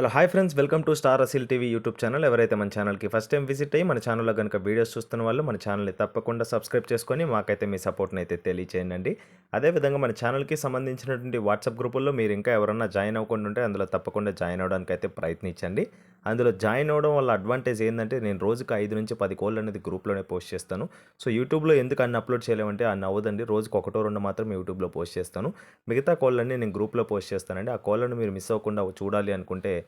Hello hi friends. Welcome to Star Aseel TV YouTube channel. ఎవరైతే మన ఛానల్కి first time visit అయ్యి మన ఛానల్లో కనుక వీడియోస్ చూస్తున్న వాళ్ళు మన ఛానల్ని తప్పకుండా సబ్స్క్రైబ్ చేసుకొని మాకైతే మీ సపోర్ట్ని అయితే తెలియచేయండి అదేవిధంగా మన ఛానల్కి సంబంధించినటువంటి వాట్సాప్ గ్రూపుల్లో మీరు ఇంకా ఎవరన్నా జాయిన్ అవ్వకుండా ఉంటే అందులో తప్పకుండా జాయిన్ అవ్వడానికి అయితే ప్రయత్నించండి. అందులో జాయిన్ అవ్వడం వల్ల అడ్వాంటేజ్ ఏంటంటే నేను రోజుకి ఐదు నుంచి పది కోళ్ళు అనేది గ్రూప్లోనే పోస్ట్ చేస్తాను. సో యూట్యూబ్లో ఎందుకు అన్ని అప్లోడ్ చేయలేమంటే అన్ని అవ్వదండి. రోజుకి ఒకటో రెండు మాత్రం యూట్యూబ్లో పోస్ట్ చేస్తాను. మిగతా కోళ్ళన్నీ నేను గ్రూప్లో పోస్ట్ చేస్తానండి. ఆ కోళ్ళను మీరు మిస్ అవ్వకుండా చూడాలి అనుకుంటే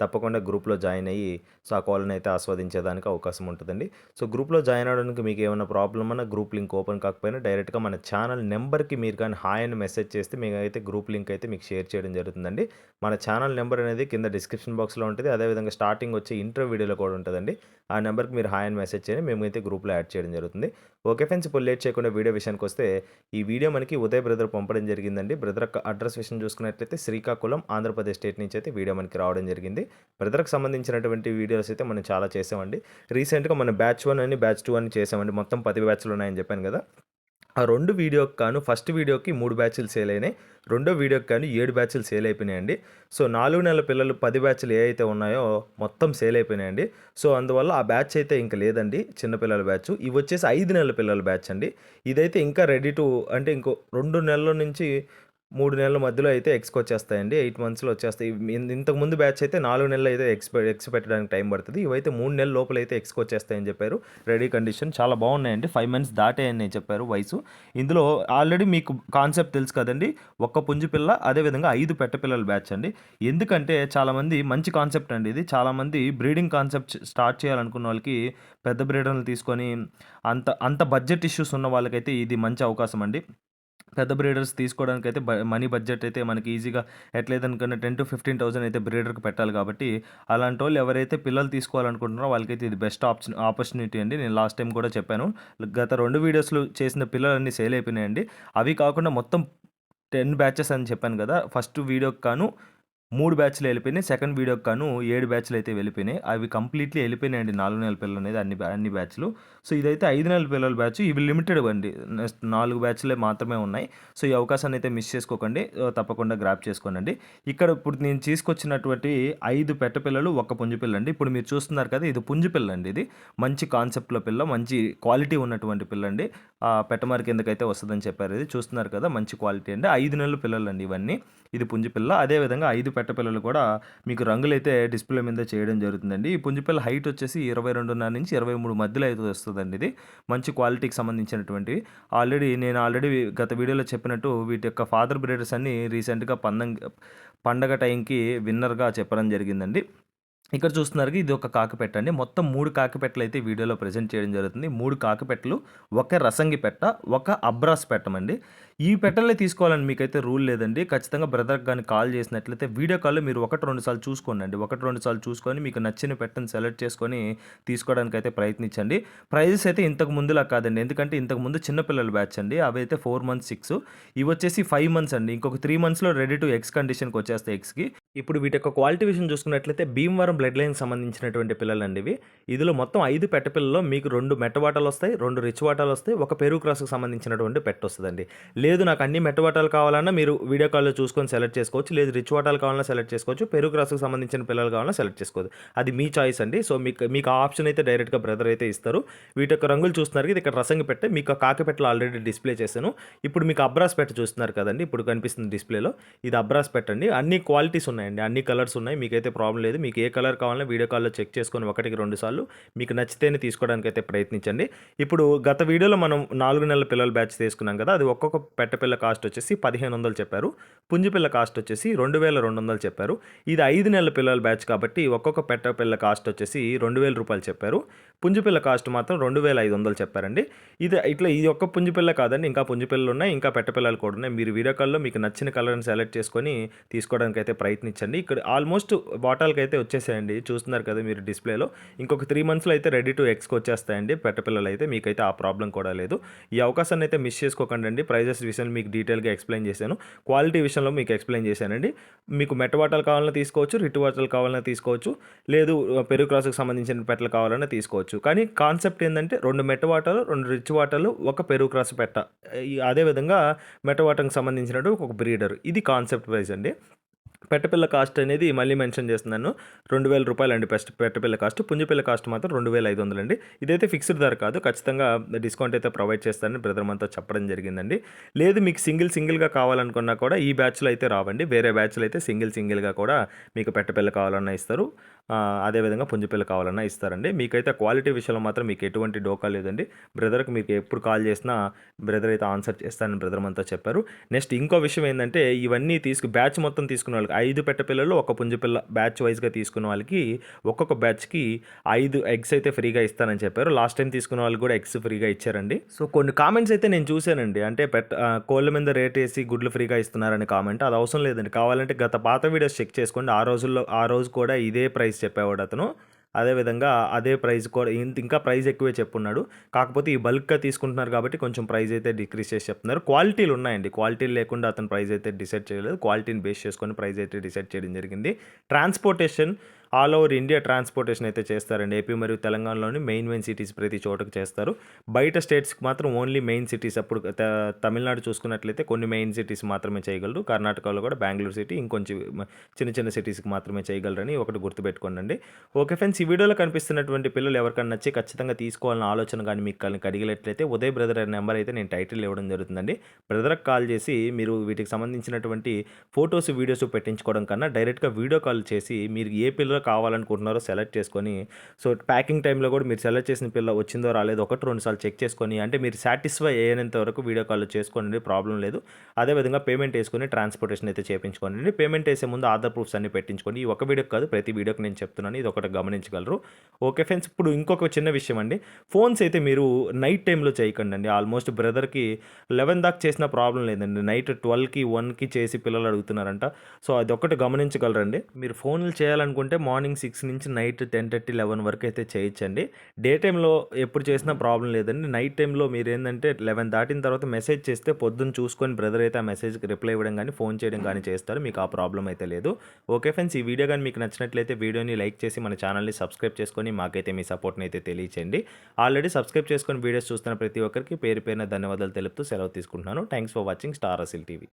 తప్పకుండా గ్రూప్లో జాయిన్ అయ్యి సో ఆ కాల్ని అయితే ఆస్వాదించేదానికి అవకాశం ఉంటుందండి. సో గ్రూప్లో జాయిన్ అవ్వడానికి మీకు ఏమైనా ప్రాబ్లం అన్నా గ్రూప్ లింక్ ఓపెన్ కాకపోయినా డైరెక్ట్గా మన ఛానల్ నెంబర్కి మీరు కానీ హాయ్ అని మెసేజ్ చేస్తే మీకు అయితే గ్రూప్ లింక్ అయితే మీకు షేర్ చేయడం జరుగుతుందండి. మన ఛానల్ నెంబర్ అనేది కింద డిస్క్రిప్షన్ బాక్స్లో ఉంటుంది. అదేవిధంగా స్టార్టింగ్ వచ్చే ఇంటర్ వీడియోలో కూడా ఉంటుందండి. ఆ నెంబర్కి మీరు హాయ్ అని మెసేజ్ చేయండి మేము అయితే గ్రూప్లో యాడ్ చేయడం జరుగుతుంది. ఓకే ఫ్రెండ్స్ ఇప్పుడు లేట్ చేయకుండా వీడియో విషయానికి వస్తే ఈ వీడియో మనకి ఉదయ్ బ్రదర్ పంపడం జరిగిందండి. బ్రదర్ అడ్రస్ విషయం చూసుకున్నట్లయితే శ్రీకాకుళం ఆంధ్రప్రదేశ్ స్టేట్ నుంచి అయితే వీడియో మనకి రావడం జరిగింది. బ్రదర్కి సంబంధించినటువంటి వీడియోస్ అయితే మనం చాలా చేసామండి. రీసెంట్గా మన బ్యాచ్ వన్ అని బ్యాచ్ టూ అని చేసామండి. మొత్తం పది బ్యాచ్లు ఉన్నాయని చెప్పాను కదా. ఆ రెండు వీడియోకి కాను ఫస్ట్ వీడియోకి మూడు బ్యాచ్లు సేల్ అయినాయి. రెండో వీడియోకి కానీ ఏడు బ్యాచ్లు సేల్ అయిపోయినాయండి. సో నాలుగు నెలల పిల్లలు పది బ్యాచ్లు ఏ అయితే ఉన్నాయో మొత్తం సేల్ అయిపోయినాయండి. సో అందువల్ల ఆ బ్యాచ్ అయితే ఇంకా లేదండి చిన్నపిల్లల బ్యాచ్. ఇవి వచ్చేసి ఐదు నెలల పిల్లల బ్యాచ్ అండి. ఇదైతే ఇంకా రెడీ టు అంటే ఇంకో రెండు నెలల నుంచి మూడు నెలల మధ్యలో అయితే ఎక్స్కి వచ్చేస్తాయండి ఎయిట్ మంత్స్లో వచ్చేస్తాయి. ఇంతకు ముందు బ్యాచ్ అయితే నాలుగు నెలలు అయితే ఎక్స్ ఎక్స్ పెట్టడానికి టైం పడుతుంది. ఇవైతే మూడు నెలల లోపల అయితే ఎక్స్కి వచ్చేస్తాయని చెప్పారు. రెడీ కండిషన్ చాలా బాగున్నాయండి. ఫైవ్ మంత్స్ దాటాయని చెప్పారు వయసు. ఇందులో ఆల్రెడీ మీకు కాన్సెప్ట్ తెలుసు కదండి. ఒక్క పుంజు పిల్ల అదేవిధంగా ఐదు పెట్ట పిల్లల బ్యాచ్ అండి. ఎందుకంటే చాలామంది మంచి కాన్సెప్ట్ అండి ఇది. చాలామంది బ్రీడింగ్ కాన్సెప్ట్ స్టార్ట్ చేయాలనుకున్న వాళ్ళకి పెద్ద బ్రీడర్లు తీసుకొని అంత అంత బడ్జెట్ ఇష్యూస్ ఉన్న వాళ్ళకైతే ఇది మంచి అవకాశం అండి. పెద్ద బ్రీడర్స్ తీసుకోవడానికి అయితే మనీ బడ్జెట్ అయితే మనకి ఈజీగా ఎట్లేదనుకున్న టెన్ టు ఫిఫ్టీన్ థౌసండ్ అయితే బ్రీడర్కి పెట్టాలి కాబట్టి అలాంటి వాళ్ళు ఎవరైతే పిల్లలు తీసుకోవాలనుకుంటున్నారో వాళ్ళకైతే ఇది బెస్ట్ ఆప్షన్ ఆపర్చునిటీ అండి. నేను లాస్ట్ టైం కూడా చెప్పాను. గత రెండు వీడియోస్లో చేసిన పిల్లలన్నీ సేల్ అయిపోయినాయండి. అవి కాకుండా మొత్తం టెన్ బ్యాచెస్ అని చెప్పాను కదా ఫస్ట్ వీడియోకి కాను మూడు బ్యాచ్లు వెళ్ళిపోయినాయి. సెకండ్ వీడియోకి కాను ఏడు బ్యాచ్లు అయితే వెళ్ళిపోయినాయి. అవి కంప్లీట్లీ వెళ్ళిపోయినాయండి. నాలుగు నెలల పిల్లలు అనేది అన్ని అన్ని బ్యాచ్లు. సో ఇదైతే ఐదు నెలల పిల్లల బ్యాచ్. ఇవి లిమిటెడ్ అండి. నెక్స్ట్ నాలుగు బ్యాచ్లే మాత్రమే ఉన్నాయి. సో ఈ అవకాశాన్ని అయితే మిస్ చేసుకోకండి. తప్పకుండా గ్రాప్ చేసుకోనండి. ఇక్కడ ఇప్పుడు నేను తీసుకొచ్చినటువంటి ఐదు పెట్ట పిల్లలు ఒక పుంజు పిల్ల అండి ఇప్పుడు మీరు చూస్తున్నారు కదా ఇది పుంజు పిల్ల అండి ఇది. మంచి కాన్సెప్ట్లో పిల్ల మంచి క్వాలిటీ ఉన్నటువంటి పిల్ల అండి ఆ, పెట్టమార్ కిందకైతే వస్తుందని చెప్పారు ఇది. చూస్తున్నారు కదా మంచి క్వాలిటీ అండి. ఐదు నెలల పిల్లలు అండి ఇవన్నీ. ఇది పుంజిపిల్ల అదేవిధంగా ఐదు పెట్టపిల్లలు కూడా మీకు రంగులైతే డిస్ప్లే మీద చేయడం జరుగుతుందండి. ఈ పుంజిపిల్ల హైట్ వచ్చేసి ఇరవై రెండున్నర నుంచి ఇరవై మూడు మధ్యలో అయితే వస్తుందండి ఇది. మంచి క్వాలిటీకి సంబంధించినటువంటివి. ఆల్రెడీ నేను ఆల్రెడీ గత వీడియోలో చెప్పినట్టు వీటి యొక్క ఫాదర్ బ్రీడర్స్ అన్ని రీసెంట్గా పందం పండగ టైంకి విన్నర్గా చెప్పడం జరిగిందండి. ఇక్కడ చూస్తున్నారు ఇది ఒక కాకిపెట్ట అండి. మొత్తం మూడు కాకిపెట్టలు అయితే వీడియోలో ప్రజెంట్ చేయడం జరుగుతుంది. మూడు కాకిపెట్టలు ఒక రసంగి పెట్ట ఒక అబ్రాస్ పెట్టమండి. ఈ పెట్టలే తీసుకోవాలని మీకైతే రూల్ లేదండి. ఖచ్చితంగా బ్రదర్కి కానీ కాల్ చేసినట్లయితే వీడియో కాల్లో మీరు ఒకటి రెండు సార్లు చూసుకోండి అండి ఒకటి రెండు సార్లు చూసుకొని మీకు నచ్చిన పెట్టని సెలెక్ట్ చేసుకొని తీసుకోవడానికి అయితే ప్రయత్నించండి. ప్రైజెస్ అయితే ఇంతకు ముందులా కాదండి. ఎందుకంటే ఇంతకు ముందు చిన్నపిల్లల బ్యాచ్ అండి. అవి అయితే ఫోర్ మంత్స్ సిక్స్. ఇవి వచ్చేసి ఫైవ్ మంత్స్ అండి. ఇంకొక త్రీ మంత్స్లో రెడీ టు ఎక్స్ కండిషన్కి వచ్చేస్తాయి ఎక్స్కి. ఇప్పుడు వీటి యొక్క క్వాలిటీ విషయం చూసుకున్నట్లయితే భీమవరం బ్లడ్ లైన్ సంబంధించినటువంటి పిల్లలు అండి ఇవి. ఇందులో మొత్తం ఐదు పెట్ట పిల్లల్లో మీకు రెండు మెట్ట వాటాలు వస్తాయి రెండు రిచ్ వాటాలు వస్తాయి ఒక పెరుగు క్రాస్కి సంబంధించినటువంటి పెట్ట వస్తుందండి. లేదు నాకు అన్ని మెట్టవాటాలు కావాలన్నా మీరు వీడియో కాల్లో చూసుకొని సెలెక్ట్ చేసుకోవచ్చు. లేదు రిచ్ వాటాలు కావాలన్నా సెలెక్ట్ చేసుకోవచ్చు. పెరుగు రసకు సంబంధించిన పిల్లలు కావాలన్నా సెలెక్ట్ చేసుకోవచ్చు అది మీ చాయిస్ అండి. సో మీకు మీకు ఆ ఆప్షన్ అయితే డైరెక్ట్గా బ్రదర్ అయితే ఇస్తారు. వీటి యొక్క రంగులు చూస్తున్నారు ఇది ఇక్కడ రసంగి పెట్టే. మీకు ఆ కాకి పెట్టలు ఆల్రెడీ డిస్ప్లే చేశాను. ఇప్పుడు మీకు అబ్రాస్ పెట్ట చూస్తున్నారు కదండి ఇప్పుడు కనిపిస్తుంది డిస్ప్లేలో. ఇది అబ్రాస్ పెట్టండి అన్ని క్వాలిటీస్ ఉన్నాయండి అన్ని కలర్స్ ఉన్నాయి. మీకైతే ప్రాబ్లం లేదు. మీకు ఏ కలర్ కావాలన్నా వీడియో కాల్లో చెక్ చేసుకొని ఒకటికి రెండు సార్లు మీకు నచ్చితేనే తీసుకోవడానికి అయితే ప్రయత్నించండి. ఇప్పుడు గత వీడియోలో మనం నాలుగు నెలల పిల్లల బ్యాచ్ తీసుకున్నాం కదా అది ఒక్కొక్క పెట్టపిల్ల కాస్ట్ వచ్చేసి పదిహేను వందలు చెప్పారు. పుంజిపిల్ల కాస్ట్ వచ్చేసి రెండు వేల రెండు వందలు చెప్పారు. ఇది ఐదు నెలల పిల్లల బ్యాచ్ కాబట్టి ఒక్కొక్క పెట్టపిల్ల కాస్ట్ వచ్చేసి రెండు వేల రూపాయలు చెప్పారు. పుంజిపిల్ల కాస్ట్ మాత్రం రెండు వేల ఐదు వందలు చెప్పారండి. ఇది ఇట్లా ఇది ఒక్క పుంజిపిల్ల కాదండి ఇంకా పుంజిపిల్లలు ఉన్నాయి ఇంకా పెట్టపిల్లలు కూడా ఉన్నాయి. మీరు వీడియో కాల్లో మీకు నచ్చిన కలర్ని సెలెక్ట్ చేసుకొని తీసుకోవడానికి అయితే ప్రయత్నించండి. ఇక్కడ ఆల్మోస్ట్ బాటాల్కి అయితే వచ్చేసాయండి. చూస్తున్నారు కదా మీరు డిస్ప్లేలో. ఇంకొక త్రీ మంత్స్లో అయితే రెడీ టు ఎక్స్కి వచ్చేస్తాయండి పెట్టపిల్లలు అయితే. మీకైతే ఆ ప్రాబ్లం కూడా లేదు. ఈ అవకాశాన్ని అయితే మిస్ చేసుకోకండి ప్రైజెస్ విషయంలో మీకు డీటెయిల్గా ఎక్స్ప్లెయిన్ చేశాను. క్వాలిటీ విషయంలో మీకు ఎక్స్ప్లెయిన్ చేశానండి. మీకు మెట్ట వాటలు కావాలన్నా తీసుకోవచ్చు రిట్టు వాటలు కావాలన్నా తీసుకోవచ్చు లేదు పెరుగు క్రాస్కి సంబంధించిన పెట్టలు కావాలన్నా తీసుకోవచ్చు. కానీ కాన్సెప్ట్ ఏంటంటే రెండు మెట్ట వాటలు రెండు రిచ్ వాటలు ఒక పెరుగు క్రాస్ పెట్ట. అదేవిధంగా మెట్ట వాటకు సంబంధించినట్టు ఒక బ్రీడర్. ఇది కాన్సెప్ట్ వైజ్ అండి. పెట్టపిల్ల కాస్ట్ అనేది మళ్ళీ మెన్షన్ చేస్తున్నాను. రెండు వేల రూపాయలు అండి పెస్ట్ పెట్టపిల్ల కాస్ట్. పుంజపిల్ల కాస్ట్ మాత్రం రెండు వేల ఐదు వందలు అండి ఇదైతే ఫిక్స్డ్ ధర కాదు. ఖచ్చితంగా డిస్కౌంట్ అయితే ప్రొవైడ్ చేస్తానని బ్రదర్ మనతో చెప్పడం జరిగిందండి. లేదు మీకు సింగిల్ సింగిల్గా కావాలనుకున్నా కూడా ఈ బ్యాచ్లో అయితే రావండి. వేరే బ్యాచ్లో అయితే సింగిల్ సింగిల్గా కూడా మీకు పెట్టపిల్ల కావాలన్నా ఇస్తారు. అదేవిధంగా పుంజిపిల్ల కావాలన్నా ఇస్తారండి. మీకైతే క్వాలిటీ విషయంలో మాత్రం మీకు ఎటువంటి డోకా లేదండి. బ్రదర్కి మీకు ఎప్పుడు కాల్ చేసినా బ్రదర్ అయితే ఆన్సర్ చేస్తానని బ్రదర్ అంతా చెప్పారు. నెక్స్ట్ ఇంకో విషయం ఏంటంటే ఇవన్నీ తీసుకు బ్యాచ్ మొత్తం తీసుకున్న వాళ్ళకి ఐదు పెట్టపిల్లలు ఒక పుంజపిల్ల బ్యాచ్ వైజ్గా తీసుకున్న వాళ్ళకి ఒక్కొక్క బ్యాచ్కి ఐదు ఎగ్స్ అయితే ఫ్రీగా ఇస్తానని చెప్పారు. లాస్ట్ టైం తీసుకున్న వాళ్ళకి కూడా ఎగ్స్ ఫ్రీగా ఇచ్చారండి. సో కొన్ని కామెంట్స్ అయితే నేను చూశానండి. అంటే పెట్ట కోళ్ళ మీద రేట్ వేసి గుడ్లు ఫ్రీగా ఇస్తున్నారని కామెంట్. అది అవసరం లేదండి. కావాలంటే గత పాత వీడియోస్ చెక్ చేసుకోండి. ఆ రోజుల్లో ఆ రోజు కూడా ఇదే ప్రైస్ చెప్పేవాడు అతను. అదేవిధంగా అదే ప్రైస్ కూడా ఇంకా ప్రైస్ ఎక్కువే చెప్పున్నాడు. కాకపోతే ఈ బల్క్గా తీసుకుంటున్నారు కాబట్టి కొంచెం ప్రైస్ అయితే డిక్రీస్ చేసి చెప్తున్నారు. క్వాలిటీలు ఉన్నాయండి. క్వాలిటీలు లేకుండా అతను ప్రైస్ అయితే డిసైడ్ చేయలేదు. క్వాలిటీని బేస్ చేసుకొని ప్రైస్ అయితే డిసైడ్ చేయడం జరిగింది. Transportation all over India transportation అయితే చేస్తారండి. ఏపీ మరియు తెలంగాణలోని మెయిన్ మెయిన్ సిటీస్ ప్రతి చోటకు చేస్తారు. బయట స్టేట్స్కి మాత్రం ఓన్లీ మెయిన్ సిటీస్ అప్పుడు త- తమిళనాడు చూసుకున్నట్లయితే కొన్ని మెయిన్ సిటీస్ మాత్రమే చేయగలరు. కర్ణాటకలో కూడా బెంగళూరు సిటీ ఇంకొంచెం చిన్న చిన్న సిటీస్కి మాత్రమే చేయగలరని ఒకటి గుర్తుపెట్టుకోండి ఓకే ఫ్రెండ్స్ ఈ వీడియోలో కనిపిస్తున్నటువంటి పిల్లలు ఎవరికైనా నచ్చి ఖచ్చితంగా తీసుకోవాలని ఆలోచన కానీ మీకు కానీ కడిగినట్లయితే ఉదయ్ బ్రదర్ అనే నెంబర్ అయితే నేను టైటిల్ ఇవ్వడం జరుగుతుందండి. బ్రదర్కి కాల్ చేసి మీరు వీటికి సంబంధించినటువంటి ఫొటోస్ వీడియోస్ పెట్టించుకోవడం కన్నా డైరెక్ట్గా వీడియో కాల్ చేసి మీరు ఏ పిల్లలు కావాలనుకుంటున్నారో సెలెక్ట్ చేసుకొని సో ప్యాకింగ్ టైంలో కూడా మీరు సెలెక్ట్ చేసిన పిల్ల వచ్చిందో రాలేదో ఒకటి రెండు సార్లు చెక్ చేసుకొని అంటే మీరు సాటిస్ఫై అయ్యేంత వరకు వీడియో కాల్ చేసుకోండి ప్రాబ్లం లేదు. అదేవిధంగా పేమెంట్ వేసుకొని ట్రాన్స్పోర్టేషన్ అయితే చేయించుకోండి పేమెంట్ వేసే ముందు ఆధార్ ప్రూఫ్స్ అన్ని పెట్టించుకోండి ఈ ఒక వీడియోకి కాదు ప్రతి వీడియోకి నేను చెప్తున్నాను ఇది ఒకటి గమనించగలరు. ఓకే ఫ్రెండ్స్ ఇప్పుడు ఇంకొక చిన్న విషయం అండి. ఫోన్స్ అయితే మీరు నైట్ టైంలో చేయకండి అండి. ఆల్మోస్ట్ బ్రదర్కి లెవెన్ దాకా చేసిన ప్రాబ్లం లేదండి. నైట్ ట్వెల్వ్కి వన్కి చేసి పిల్లలు అడుగుతున్నారంట. సో అది ఒక్కటి గమనించగలరండి. మీరు ఫోన్లు చేయాలనుకుంటే మార్నింగ్ సిక్స్ నుంచి నైట్ టెన్ థర్టీ లెవెన్ వరకు అయితే చేయొచ్చండి డే టైంలో ఎప్పుడు చేసినా ప్రాబ్లం లేదండి. నైట్ టైంలో మీరు ఏంటంటే లెవెన్ దాటిన తర్వాత మెసేజ్ చేస్తే పొద్దున్న చూసుకొని బ్రదర్ అయితే ఆ మెసేజ్కి రిప్లై ఇవ్వడం కానీ ఫోన్ చేయడం కానీ చేస్తారు. మీకు ఆ ప్రాబ్లం అయితే లేదు. ఓకే ఫ్రెండ్స్ ఈ వీడియో కానీ మీకు నచ్చినట్లయితే వీడియోని లైక్ చేసి మన ఛానల్ని సబ్స్క్రైబ్ చేసుకొని మాకైతే మీ సపోర్ట్ని అయితే తెలియచేయండి. ఆల్రెడీ సబ్స్క్రైబ్ చేసుకొని వీడియోస్ చూస్తున్న ప్రతి ఒక్కరికి పేరు పేరున ధన్యవాదాలు తెలుపుతూ సెలవు తీసుకుంటున్నాను. Thanks for watching Star Aseel TV.